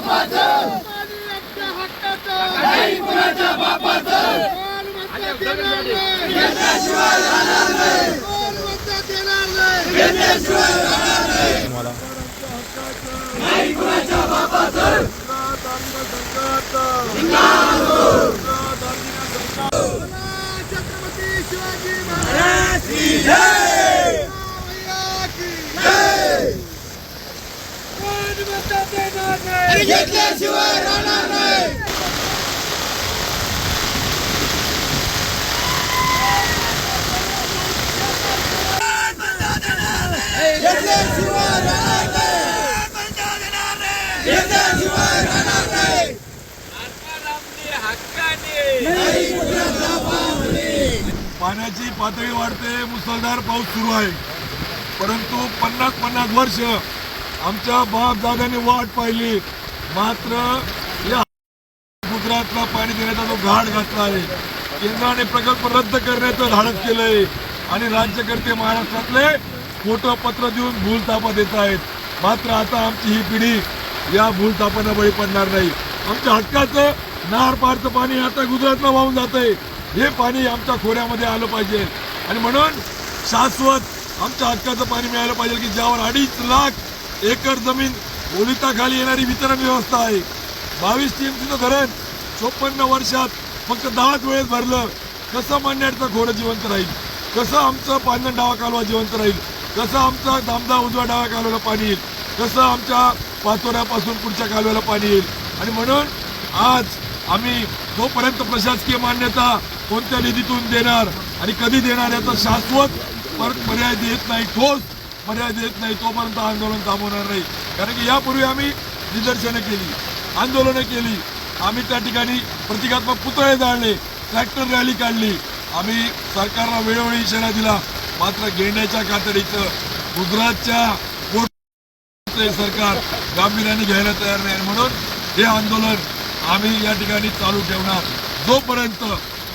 पाणी नाही कुणाच्या बापाचं मालमत्ता देणार नाही घेतल्याशिवाय राहणार नाही नाही कुणाच्या बापाचं. आणि घेतल्याशिवाय राहणार नाही. घेतल्याशिवाय राहणार नाही. घेतल्याशिवाय राहणार नाही. नाही पाण्याची पातळी वाढते मुसळधार पाऊस सुरू आहे. परंतु पन्नास पन्नास वर्ष आमच्या बाप दादाने वाट पाहिली. मात्र या गुजरातला पाणी देण्याचा जो घाट घातला आहे केंद्राने प्रकल्प रद्द करण्याचं धाडस केलंय आणि राज्यकर्ते महाराष्ट्रातले खोटं पत्र देऊन भूलतापा देत आहेत. मात्र आता आमची ही पिढी या भूलतापांना बळी पडणार नाही. आमच्या हटकाचं नार पारचं पाणी आता गुजरातला वाहून जातंय. हे पाणी आमच्या खोऱ्यामध्ये आलं पाहिजे. आणि म्हणून शाश्वत आमच्या हक्काचं पाणी मिळालं पाहिजे की ज्यावर अडीच लाख एकर जमीन ओलिताखाली येणारी वितरण व्यवस्था आहे. बावीस टीमचं धरण चोपन्न वर्षात फक्त दहाच वेळेस भरलं. कसं मांडण्याचं घोडं जिवंत राहील? कसं आमचं पांजण डावा कालवा जिवंत राहील? कसं आमचा दामदा उजव्या डाव्या कालव्याला पाणी येईल? कसं आमच्या पाचोऱ्यापासून पुढच्या कालव्याला पाणी येईल? आणि म्हणून आज आम्ही जोपर्यंत प्रशासकीय मान्यता कोणत्या निधीतून देणार आणि कधी देणार याचा शाश्वत पर- पर्याय देत नाही ठोस पर्याय देत नाही तोपर्यंत आंदोलन थांबवणार नाही. कारण की यापूर्वी आम्ही निदर्शनं केली आंदोलनं केली. आम्ही त्या ठिकाणी प्रतिकात्मक पुतळे जाळले ट्रॅक्टर रॅली काढली. आम्ही सरकारला वेळोवेळी इशारा दिला मात्र घेण्याच्या कातडीचं गुजरातच्या सरकार गांभीर्याने घ्यायला तयार नाही. म्हणून हे आंदोलन आम्ही या ठिकाणी चालू ठेवणार. जोपर्यंत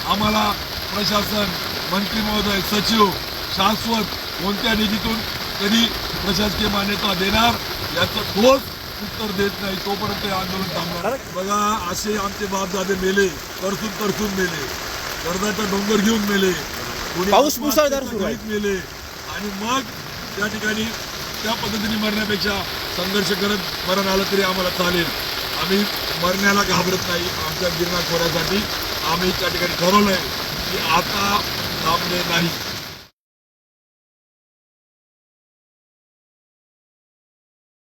आम्हाला प्रशासन मंत्री महोदय सचिव शाश्वत कोणत्या निधीतून कधी प्रशासकीय मान्यता देणार याचं ठोस उत्तर देत नाही तोपर्यंत हे आंदोलन थांबणार बघा असे आमचे बापदादे मेले तरसून तरसून मेले कर्जाचा डोंगर घेऊन मेले कोणी पाऊस मुसळधार सुरू आहे. घाईत मेले आणि मग त्या ठिकाणी त्या पद्धतीने मरण्यापेक्षा संघर्ष करत मरण आलं तरी आम्हाला चालेल. आम्ही मरण्याला घाबरत नाही आमच्या गिरणा खोऱ्यासाठी आम्ही त्या ठिकाणी ठरवलंय की आता थांबणे नाही.